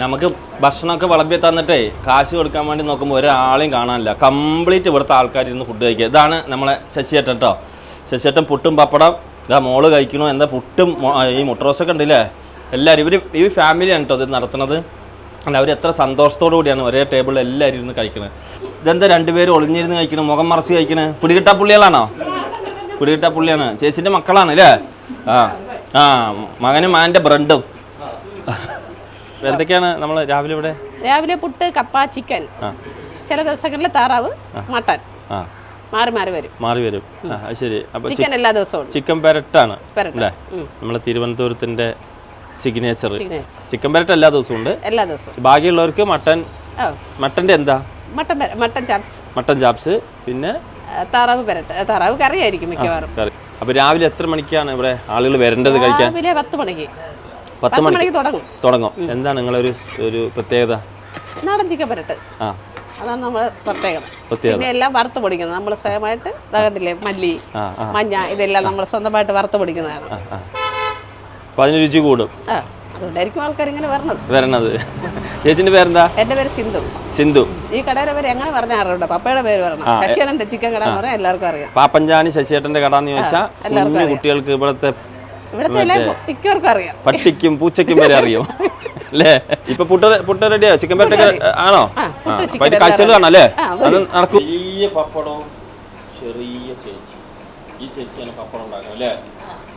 നമുക്ക് ഭക്ഷണമൊക്കെ വിളമ്പി തന്നിട്ടേ കാശ് കൊടുക്കാൻ വേണ്ടി നോക്കുമ്പോൾ ഒരാളെയും കാണാനില്ല. കംപ്ലീറ്റ് ഇവിടുത്തെ ആൾക്കാർ ഇരുന്ന് ഫുഡ് കഴിക്കുക. ഇതാണ് നമ്മളെ ശശിയേട്ടൻ കേട്ടോ ശശിയേട്ടൻ പുട്ടും പപ്പടം ഇതാ മോൾ കഴിക്കണോ. എന്താ പുട്ടും ഈ മുട്ടറോസൊക്കെ ഉണ്ടല്ലേ? എല്ലാവരും ഇവർ ഈ ഫാമിലിയാണ് കേട്ടോ ഇത് നടത്തുന്നത്. അല്ല അവർ എത്ര സന്തോഷത്തോടു കൂടിയാണ് ഒരേ ടേബിളിൽ എല്ലാവരും ഇരുന്ന് കഴിക്കുന്നത് ഇതെന്താ രണ്ടുപേരും ഒളിഞ്ഞിരുന്ന് കഴിക്കണം? മുഖം മറച്ച് കഴിക്കണേ? പുടികിട്ട പുള്ളികളാണോ? പുടികിട്ട പുള്ളിയാണ്. ചേച്ചിന്റെ മക്കളാണ് അല്ലേ? ആ ആ മകനും മാന്റെ ബ്രെഡും എന്തൊക്കെയാണ് നമ്മൾ രാവിലെ ഇവിടെ? രാവിലെ പുട്ട് കപ്പ ചിക്കൻ. ചില ദിവസങ്ങളിൽ താറാവ് മട്ടൻ. മാറി മാറി വരും. മാറി വരും. ശരി. അപ്പൊ ചിക്കൻ എല്ലാ ദിവസവും. ചിക്കൻ പെരട്ടാണ്. പെരട്ട്. അല്ലേ. നമ്മളെ തിരുവനന്തപുരത്തിന്റെ സിഗ്നേച്ചർ ചിക്കൻ പെരട്ട് എല്ലാ ദിവസവും ഉണ്ട്. എല്ലാ ദിവസവും. ബാക്കിയുള്ളവർക്ക് മട്ടൻ. മട്ടന്റെ എന്താ? Mutton mutton chops. Mutton chops. പിന്നെ? താറാവ് പെരട്ട് താറാവ് താറാവ് കറിയായിരിക്കും മിക്കവാറും. കറി. അപ്പൊ രാവിലെ എത്ര മണിക്കാണ് ഇവിടെ ആളുകൾ വരേണ്ടത് കഴിക്കാൻ? രാവിലെ പത്ത് മണിക്ക്. പത്ത് മണിക്ക് തുടങ്ങും. തുടങ്ങും. എന്താണ് നിങ്ങളൊരു ഒരു പ്രത്യേകത? നാടൻ ചിക്കൻ പരട്ട്. ആ. അതാണ് നമ്മൾ പ്രത്യേകത. പിന്നെ എല്ലാം വറുത്ത് പൊടിക്കുന്നത്. നമ്മൾ സ്വയമായിട്ട് കണ്ടില്ലേ മല്ലി മഞ്ഞ ഇതെല്ലാം നമ്മൾ സ്വന്തമായിട്ട് വറുത്ത് പൊടിക്കുന്നതാണ്. അപ്പൊ അതിന് രുചി കൂടും. അതുകൊണ്ടായിരിക്കും ആൾക്കാർ ഇങ്ങനെ വരണത്. വരണത്. ചേച്ചിന്റെ പേരെന്താ? എന്റെ പേര് സിന്ധു. സിന്ധു. ഈ കടയുടെ പേര് എങ്ങനെ പറഞ്ഞാൽ അറിയണ്ട പപ്പയുടെ പേര് പറഞ്ഞു. ശശിയേട്ടന്റെ ചിക്കൻ കട എന്ന് പറഞ്ഞാൽ എല്ലാവർക്കും അറിയാം. പാപ്പഞ്ചാനി ശശിയേട്ടന്റെ കട എന്ന് ചോദിച്ചാൽ കുട്ടികൾക്ക് ഇവിടുത്തെ പട്ടിക്കും പൂച്ചയ്ക്കും വരെ അറിയും. അല്ലേ? ഇപ്പൊ പുട്ട പുട്ട റെഡിയാ? ചിക്കൻ പറ്റൊക്കെ ആണോ? കാഴ്ചകൾ കാണാം അല്ലേ? അത് നടക്കും. ചെറിയ പപ്പടവും ചെറിയ ചേച്ചി. ഈ ചേച്ചിയാണ് പപ്പടം ഉണ്ടാക്കുന്നത് അല്ലേ?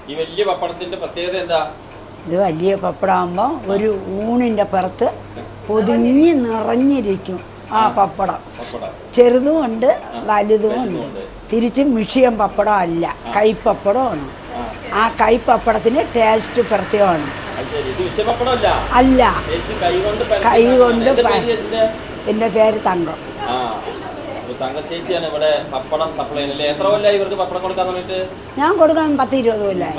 ഈ വലിയ പപ്പടത്തിന്റെ പ്രത്യേകത എന്താ? ഇത് വലിയ പപ്പടമാകുമ്പോൾ ഒരു ഊണിന്റെ പുറത്ത് പൊതിഞ്ഞ് നിറഞ്ഞിരിക്കും ആ പപ്പടം. ചെറുതും ഉണ്ട് വലുതും ഉണ്ട്. തിരിച്ച് മിഷിയം പപ്പടം അല്ല കൈപ്പപ്പടമാണ് ആ കൈപ്പപ്പടത്തിന് ടേസ്റ്റ് പ്രത്യേകമാണ്. അല്ല. കൈ കൊണ്ട് എന്താ പേര് പ- എന്റെ പേര് തങ്കം. ഞാൻ കൊടുക്കാൻ പത്ത് ഇരുപത് കൊല്ലായി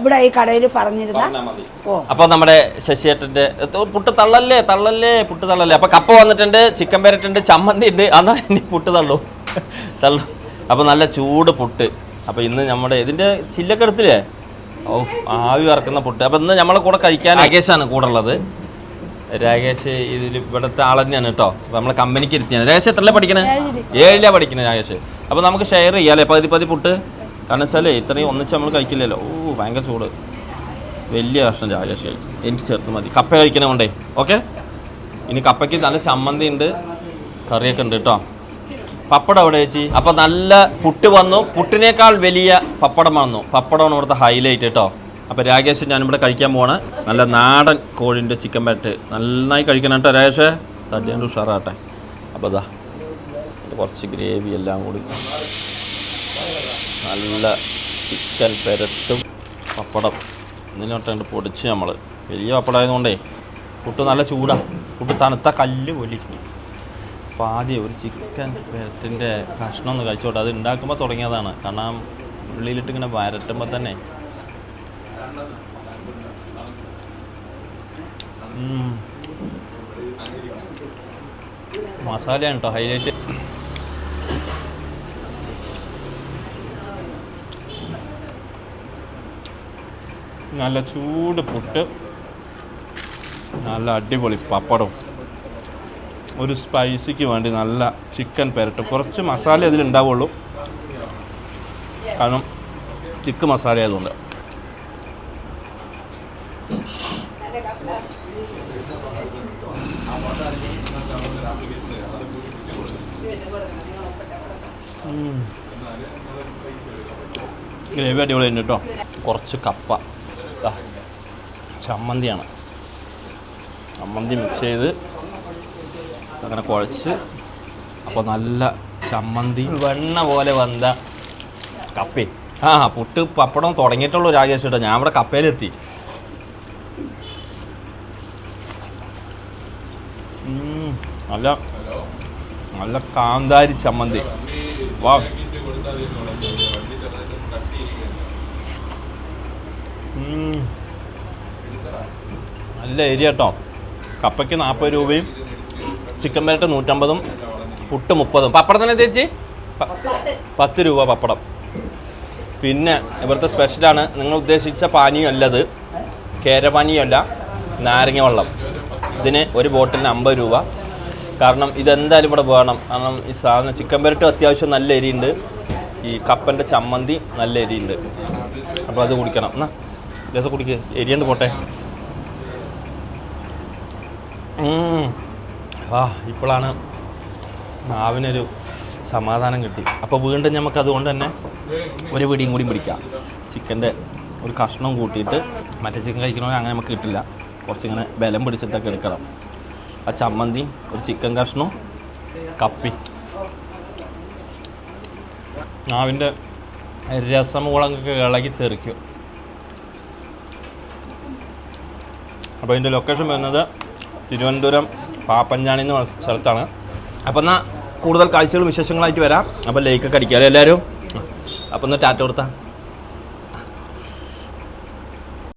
ഇവിടെ ഈ കടയിൽ പറഞ്ഞിരുന്ന പറഞ്ഞാ അപ്പൊ നമ്മുടെ ശശിയേട്ടന്റെ പുട്ട് തള്ളല്ലേ തള്ളല്ലേ പുട്ട് തള്ളല്ലേ. അപ്പൊ കപ്പ വന്നിട്ടുണ്ട് ചിക്കൻ പെരട്ടുണ്ട് ചമ്മന്തി ഉണ്ട്. അന്നാ ഇനി പുട്ട് തള്ളു. തള്ളു. അപ്പൊ നല്ല ചൂട് പുട്ട്. അപ്പൊ ഇന്ന് നമ്മുടെ ഇതിന്റെ ചില്ലക്കെടുത്തില്ലേ ഓ ആവി വറക്കുന്ന പുട്ട്. അപ്പൊ ഇന്ന് നമ്മളെ കൂടെ കഴിക്കാൻ ആകേശാണ് കൂടെ ഉള്ളത്. രാകേഷ് ഇതിൽ ഇവിടുത്തെ ആൾ തന്നെയാണ് കേട്ടോ. നമ്മളെ കമ്പനിക്ക് ഇരുത്തിയാണ്. രാകേഷ് എത്രല്ലേ പഠിക്കണേ? ഏഴിലാ. പഠിക്കണേ രാകേഷ്. അപ്പോൾ നമുക്ക് ഷെയർ ചെയ്യാല്ലേ പതി പതി പുട്ട്. കാരണം വെച്ചാലേ ഇത്രയും ഒന്നിച്ച് നമ്മൾ കഴിക്കില്ലല്ലോ. ഓ ഭയങ്കര ചൂട്. വലിയ കഷ്ണം രാകേഷ് കഴിക്കും. എനിക്ക് ചേർത്ത് മതി. കപ്പ കഴിക്കണ കൊണ്ടേ. ഓക്കെ? ഇനി കപ്പയ്ക്ക് നല്ല ചമ്മന്തി ഉണ്ട്. കറിയൊക്കെ ഉണ്ട് കേട്ടോ. പപ്പടം എവിടെ ചേച്ചി? അപ്പൊ നല്ല പുട്ട് വന്നു. പുട്ടിനേക്കാൾ വലിയ പപ്പടം വന്നു. പപ്പടമാണ് ഇവിടുത്തെ ഹൈലൈറ്റ് കേട്ടോ. അപ്പൊ രാകേഷ് ഞാനിവിടെ കഴിക്കാൻ പോവാണ്. നല്ല നാടൻ കോഴിന്റെ ചിക്കൻ പാറ്റ് നന്നായി കഴിക്കണം കേട്ടോ രാകേഷ്. തല്ലിയാണ്ട് ഉഷാറാട്ടെ അപ്പോൾ ഇതാ കുറച്ച് ഗ്രേവി എല്ലാം കൂടി. നല്ല ചിക്കൻ പെരട്ടും പപ്പടം. ഇതിനോട്ടുണ്ട് പൊടിച്ച് നമ്മൾ വലിയ പപ്പടമായതുകൊണ്ടേ പുട്ട് നല്ല ചൂടാണ് പുട്ട് തണുത്ത കല്ല് പൊലിക്കും അപ്പോൾ ആദ്യം ഒരു ചിക്കൻ പെരട്ടിന്റെ കഷ്ണം ഒന്ന് കഴിച്ചോട്ടെ. അത് ഉണ്ടാക്കുമ്പോൾ തുടങ്ങിയതാണ്. കാരണം ഉള്ളിയിലിട്ട് ഇങ്ങനെ വരട്ടുമ്പോൾ തന്നെ. മസാലയാണ് കേട്ടോ ഹൈലൈറ്റ് നല്ല ചൂട് പുട്ട്. നല്ല അടിപൊളി പപ്പടവും. ഒരു സ്പൈസിക്ക് വേണ്ടി നല്ല ചിക്കൻ പെരട്ടും. കുറച്ച് മസാല അതിലുണ്ടാവുള്ളൂ. കാരണം തിക്ക് മസാല ആയതുകൊണ്ട്. ഗ്രേവി അടിപൊളി തന്നെ കേട്ടോ. കുറച്ച് കപ്പ. ചമ്മന്തിയാണ്. ചമ്മന്തി മിക്സ് ചെയ്ത് അങ്ങനെ കുഴച്ച് അപ്പോൾ നല്ല ചമ്മന്തി. വെണ്ണ പോലെ വന്ന കപ്പേ. ആ പുട്ട് പപ്പടം തുടങ്ങിയിട്ടുള്ളൂ രാജേഷ് കേട്ടോ ഞാൻ ഇവിടെ കപ്പയിലെത്തി നല്ല നല്ല കാന്താരി ചമ്മന്തി. വാ. നല്ല ഏരിയ കേട്ടോ. കപ്പയ്ക്ക് നാൽപ്പത് രൂപയും ചിക്കൻ പേരട്ട് നൂറ്റമ്പതും പുട്ട് മുപ്പതും. പപ്പടം തന്നെ ചേച്ചി? പത്ത് രൂപ പപ്പടം. പിന്നെ ഇവിടുത്തെ സ്പെഷ്യലാണ് നിങ്ങൾ ഉദ്ദേശിച്ച പാനീയമല്ലത്. കേരപാനീയമല്ല നാരങ്ങ വെള്ളം. ഇതിന് ഒരു ബോട്ടിലിന് അമ്പത് രൂപ. കാരണം ഇതെന്തായാലും ഇവിടെ വേണം. കാരണം ഈ സാധനം ചിക്കൻ പെരട്ടും അത്യാവശ്യം നല്ല എരിയുണ്ട് ഈ കപ്പന്റെ ചമ്മന്തി നല്ല എരിയുണ്ട് അപ്പോൾ അത് കുടിക്കണം. എന്നാ ദിവസം കുടിക്ക്. എരിയുണ്ട് പോട്ടെ. ആ ഇപ്പോഴാണ് നാവിനൊരു സമാധാനം കിട്ടി. അപ്പോൾ വീണ്ടും നമുക്ക് അതുകൊണ്ട് തന്നെ ഒരു പിടിയും കൂടി പിടിക്കാം. ചിക്കന്റെ ഒരു കഷ്ണം കൂട്ടിയിട്ട് മറ്റേ ചിക്കൻ കഴിക്കണമെങ്കിൽ അങ്ങനെ നമുക്ക് കിട്ടില്ല. കുറച്ചിങ്ങനെ ബലം പിടിച്ചിട്ടൊക്കെ എടുക്കണം. ആ ചമ്മന്തിയും ഒരു ചിക്കൻ കഷ്ണവും കപ്പി. നാവിന്റെ രസമുളകൊക്കെ ഇളകി തെറിക്കും. അപ്പോൾ ഇതിന്റെ ലൊക്കേഷൻ വരുന്നത് തിരുവനന്തപുരം പാപ്പഞ്ചാണി എന്ന് സ്ഥലത്താണ്. അപ്പോൾ എന്നാൽ കൂടുതൽ കാഴ്ചകളും വിശേഷങ്ങളായിട്ട് വരാം. അപ്പോൾ ലൈക്കൊക്കെ അടിക്കാം എല്ലാവരും? അപ്പോൾ ഒന്ന് ടാറ്റ കൊടുത്താൽ